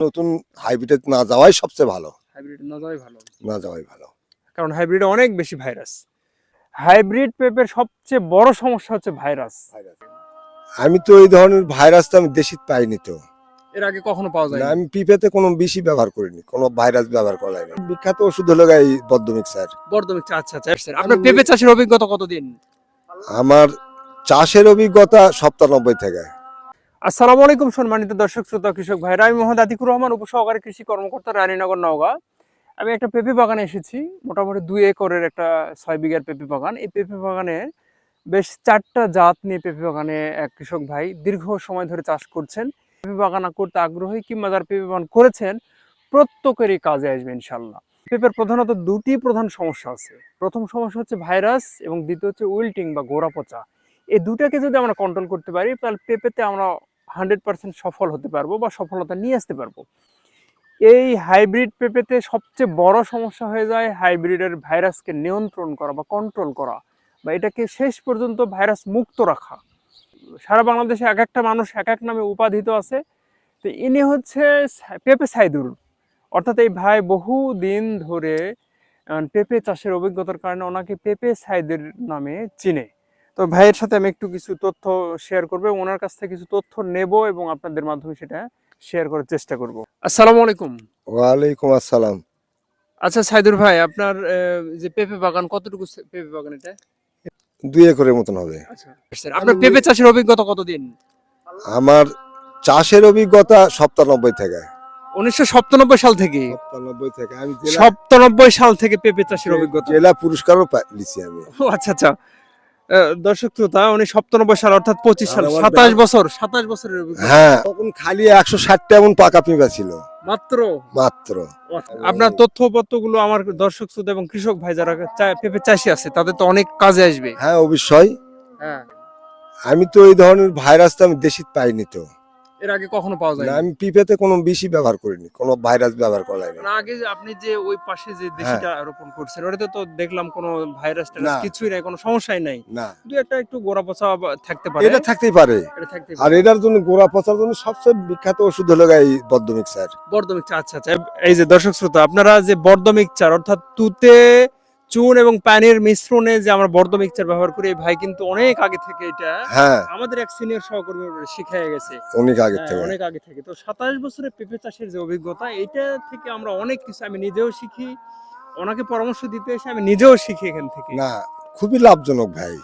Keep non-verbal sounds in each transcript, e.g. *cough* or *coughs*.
নতুন হাইব্রিডে না যাওয়াই সবচেয়ে ভালো। হাইব্রিড না যাওয়াই ভালো। না যাওয়াই ভালো। কারণ হাইব্রিডে অনেক বেশি ভাইরাস হাইব্রিড পেঁপের সবচেয়ে বড় সমস্যা হচ্ছে ভাইরাস আমি তো এই ধরনের ভাইরাস তো আমি দেশি পাইনি তো। এর আগে কখনো পাওয়া যায় না, আমি পিপেতে কোনো বেশি ব্যবহার করিনি। কোনো ভাইরাস ব্যবহার করা হয়নি। বিখ্যাত ওষুধ হলো এই বদ্ধমিক স্যার বর্ধমান আচ্ছা আচ্ছা স্যার আপনার পেঁপে চাষের অভিজ্ঞতা কতদিন? আমার চাষের অভিজ্ঞতা সপ্তাহ সপ্তানব্বই থেকে। আসসালামু আলাইকুম সম্মানিত দর্শক, শ্রোতা, কৃষক ভাইরা। আমি মোহাম্মদ আতিকুর রহমান, উপসহকারী কৃষি কর্মকর্তা রানীনগর, নওগাঁ। আমি একটা পেঁপে বাগানে এসেছি, মোটামুটি দুই একরের একটা ছয় বিঘার পেঁপে বাগান। এই পেঁপে বাগানে বেশ চারটা জাত নিয়ে পেঁপে বাগানে এক কৃষক ভাই দীর্ঘ সময় ধরে চাষ করছেন। পেঁপে বাগান করতে আগ্রহী কিংবা যারা পেঁপে বাগান করেছেন, প্রত্যেকেরই কাজে আসবে ইনশাল্লাহ পেঁপের প্রধানত দুটি প্রধান সমস্যা আছে। প্রথম সমস্যা হচ্ছে ভাইরাস এবং দ্বিতীয় হচ্ছে উইল্টিং বা গোড়া পচা এই দুটাকে যদি আমরা কন্ট্রোল করতে পারি, তাহলে পেঁপেতে আমরা হান্ড্রেড পার্সেন্ট সফল হতে পারব বা সফলতা নিয়ে আসতে পারব। এই হাইব্রিড পেঁপেতে সবচেয়ে বড় সমস্যা হয়ে যায় হাইব্রিডের ভাইরাসকে নিয়ন্ত্রণ করা বা কন্ট্রোল করা বা এটাকে শেষ পর্যন্ত ভাইরাস মুক্ত রাখা। সারা বাংলাদেশে এক একটা মানুষ এক এক নামে উপাধিত আছে। তো ইনি হচ্ছে পেঁপে সাইদুর অর্থাৎ এই ভাই বহু দিন ধরে পেঁপে চাষের অভিজ্ঞতার কারণে ওনাকে পেঁপে সাইদের নামে চিনে। তো ভাইয়ের সাথে আমি একটু কিছু তথ্য শেয়ার করব ওনার কাছ থেকে কিছু তথ্য নেব এবং আপনাদের মাধ্যমে সেটা শেয়ার করার চেষ্টা করব। আসসালামু আলাইকুম। ওয়ালাইকুম আসসালাম। আচ্ছা সাইদুর ভাই আপনার যে পেঁপে বাগান কতটুকু পেঁপে বাগান এটা? দুই একরের মতন হবে। আচ্ছা আপনার পেঁপে চাষের অভিজ্ঞতা কতদিন? আমার চাষের অভিজ্ঞতা সপ্তানব্বই থেকে। উনিশশো সপ্তানব্বই সাল থেকে? সপ্তানব্বই থেকে। আমি সপ্তানব্বই সাল থেকে পেঁপে চাষের অভিজ্ঞতা। জেলা পুরস্কারও পা- আমি। ও আচ্ছা আচ্ছা। দর্শক শ্রোতা উনি সপ্তানব্বই সাল অর্থাৎ পঁচিশ সাল সাতাশ বছর সাতাশ বছরের হ্যাঁ তখন খালি একশো ষাটটা এমন পাকা পিঁপা ছিল মাত্র? মাত্র। আপনার তথ্যপত্রগুলো আমার দর্শক শ্রোতা এবং কৃষক ভাই যারা পেঁপে চাষি আছে তাদের তো অনেক কাজে আসবে। হ্যাঁ অবশ্যই। হ্যাঁ। আমি তো এই ধরনের ভাইরাস তো আমি দেশে পাইনি তো। এর আগে কখনো পাওয়া যায় না, আমি পিপেতে কোনো বেশি ব্যবহার করিনি কোনো ভাইরাস ব্যবহার করা হয়নি না আগে আপনি যে ওই পাশে যে দেশিটা রোপণ করছেন ওটাতে তো দেখলাম কোনো ভাইরাস টাইরাস। কিছুই নাই কোনো সমস্যাই নাই। না। দু একটা একটু গোড়া পচা থাকতে পারে। এটা থাকতেই পারে। আর এটার জন্য গোড়া পচার জন্য সবচেয়ে বিখ্যাত ওষুধ হলো এই বদ্ধ মিক্সার বর্ধমিক চা আচ্ছা আচ্ছা। এই যে দর্শক শ্রোতা আপনারা যে বর্ধমিক চার অর্থাৎ তুতে চুন এবং পানির মিশ্রণে যে আমরা বর্ধমিক চার ব্যবহার করি ভাই কিন্তু অনেক আগে থেকে এটা হ্যাঁ। আমাদের এক সিনিয়র সহকর্মী শিখাই গেছে। অনেক আগে হ্যাঁ, থেকে। অনেক আগে থেকে। তো সাতাশ বছরের পেঁপে চাষের যে অভিজ্ঞতা এটা থেকে আমরা অনেক কিছু আমি নিজেও শিখি। ওনাকে পরামর্শ দিতে এসে আমি নিজেও শিখি এখান থেকে। না খুবই লাভজনক ভাই।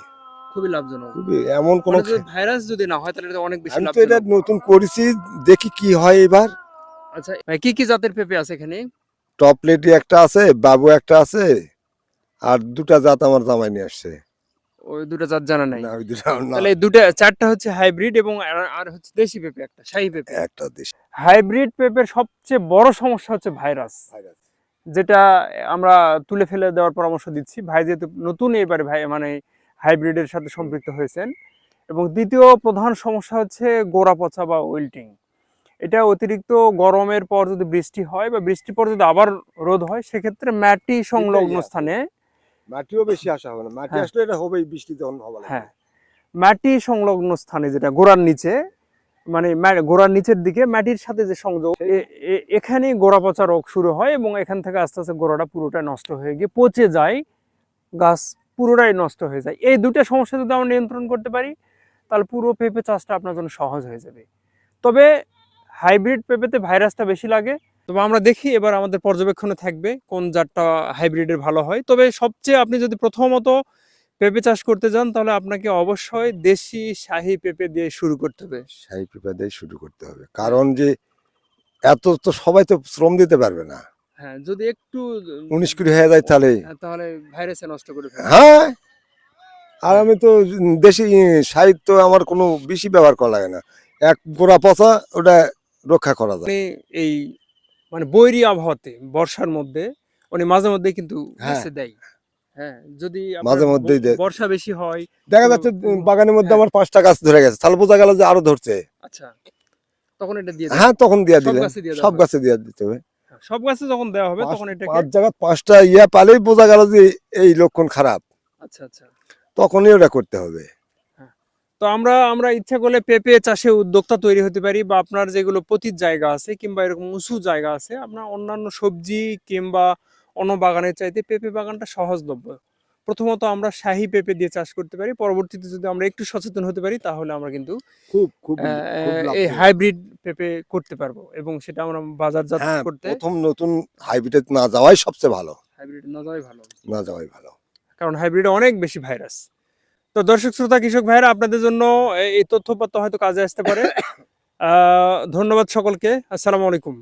খুবই লাভজনক। খুবই এমন কোনো মানে ভাইরাস যদি না হয় তাহলে এটা অনেক বেশি আমি তো এটা নতুন করেছি দেখি কি হয় এবার। আচ্ছা ভাই কি কি জাতের পেঁপে আছে এখানে? টপলেটি একটা আছে বাবু একটা আছে। আর দুটা জাত আমার জামাই নিয়ে আসছে। ওই দুটো জাত জানা নাই। না ওই দুটা তাহলে দুটো চারটা হচ্ছে হাইব্রিড এবং আর- হচ্ছে দেশি পেঁপে একটা শাহী পেঁপে। একটা দেশ। হাইব্রিড পেঁপের সবচেয়ে বড় সমস্যা হচ্ছে ভাইরাস ভাইরাস যেটা আমরা তুলে ফেলে দেওয়ার পরামর্শ দিচ্ছি। ভাই যেহেতু নতুন এবারে ভাই মানে হাইব্রিডের সাথে সম্পৃক্ত হয়েছেন। এবং দ্বিতীয় প্রধান সমস্যা হচ্ছে গোড়া পচা বা ওয়েল্টিং এটা অতিরিক্ত গরমের পর যদি বৃষ্টি হয় বা বৃষ্টির পর যদি আবার রোদ হয় সেক্ষেত্রে মাটি সংলগ্ন স্থানে মাটিও বেশি আসা হবে না। মাটি হ্যাঁ। আসলে এটা হবেই বৃষ্টি যখন হবে না। হ্যাঁ। মাটি সংলগ্ন স্থানে যেটা গোড়ার নিচে মানে গোড়ার নিচের দিকে মাটির সাথে যে সংযোগ এ- এ- গোড়া পচা রোগ শুরু হয় এবং এখান থেকে আস্তে আস্তে গোড়াটা পুরোটাই নষ্ট হয়ে গিয়ে পচে যায় গাছ পুরোটাই নষ্ট হয়ে যায়। এই দুটো সমস্যা যদি আমরা নিয়ন্ত্রণ করতে পারি তাহলে পুরো পেঁপে চাষটা আপনার জন্য সহজ হয়ে যাবে। তবে হাইব্রিড পেঁপেতে ভাইরাসটা বেশি লাগে তবে আমরা দেখি এবার আমাদের পর্যবেক্ষণে থাকবে কোন জাতটা হাইব্রিডের ভালো হয়। তবে সবচেয়ে আপনি যদি প্রথমত পেঁপে চাষ করতে যান তাহলে আপনাকে অবশ্যই দেশি শাহী পেঁপে দিয়ে শুরু করতে হবে। শাহি পেঁপে দিয়ে শুরু করতে হবে। কারণ যে এত তো সবাই তো শ্রম দিতে পারবে না। হ্যাঁ যদি একটু উনিশ কুড়ি হয়ে যায় তাহলে। হ্যাঁ, তাহলে ভাইরাসে নষ্ট করে হ্যাঁ আর আমি তো দেশি সাহিত্য আমার কোনো বেশি ব্যবহার করা লাগে না। এক গোড়া পচা ওটা রক্ষা করা যায়। এই মানে বৈরী আবহাওয়াতে বর্ষার মধ্যে উনি মাঝে মধ্যে কিন্তু হ্যাঁ। দেয়। হ্যাঁ যদি মাঝে মধ্যেই বর্ষা বেশি হয় দেখা যাচ্ছে বাগানের মধ্যে হ্যাঁ। আমার পাঁচটা গাছ ধরে গেছে। তাহলে বোঝা গেল যে আরও ধরছে। আচ্ছা তখন এটা দিয়ে হ্যাঁ তখন দিয়া সব দিলে গাছে দেওয়া সব গাছে দিয়া দিতে হবে। হ্যাঁ, সব গাছে যখন দেওয়া হবে তখন পাঁচ জায়গা পাঁচটা ইয়া পালেই বোঝা গেল যে এই লক্ষণ খারাপ। আচ্ছা আচ্ছা। তখনই ওটা করতে হবে। তো আমরা আমরা ইচ্ছা করলে পেঁপে চাষে উদ্যোক্তা তৈরি হতে পারি বা আপনার যেগুলো পতির জায়গা আছে কিংবা এরকম উঁচু জায়গা আছে আপনার অন্যান্য সবজি কিংবা অন্য বাগানের চাইতে পেঁপে বাগানটা সহজলভ্য। প্রথমত আমরা শাহী পেঁপে দিয়ে চাষ করতে পারি পরবর্তীতে যদি আমরা একটু সচেতন হতে পারি তাহলে আমরা কিন্তু খুব খুব এই হাইব্রিড পেঁপে করতে পারব এবং সেটা আমরা বাজারজাত হ্যাঁ করতে প্রথম নতুন হাইব্রিডে না যাওয়াই সবচেয়ে ভালো। হাইব্রিড না যাওয়াই ভালো। না যাওয়াই ভালো। কারণ হাইব্রিডে অনেক বেশি ভাইরাস। তো দর্শক, শ্রোতা, কৃষক ভাইরা আপনাদের জন্য এই তথ্যপত্র হয়তো কাজে আসতে পারে। *coughs* ধন্যবাদ সকলকে। আসসালামু আলাইকুম।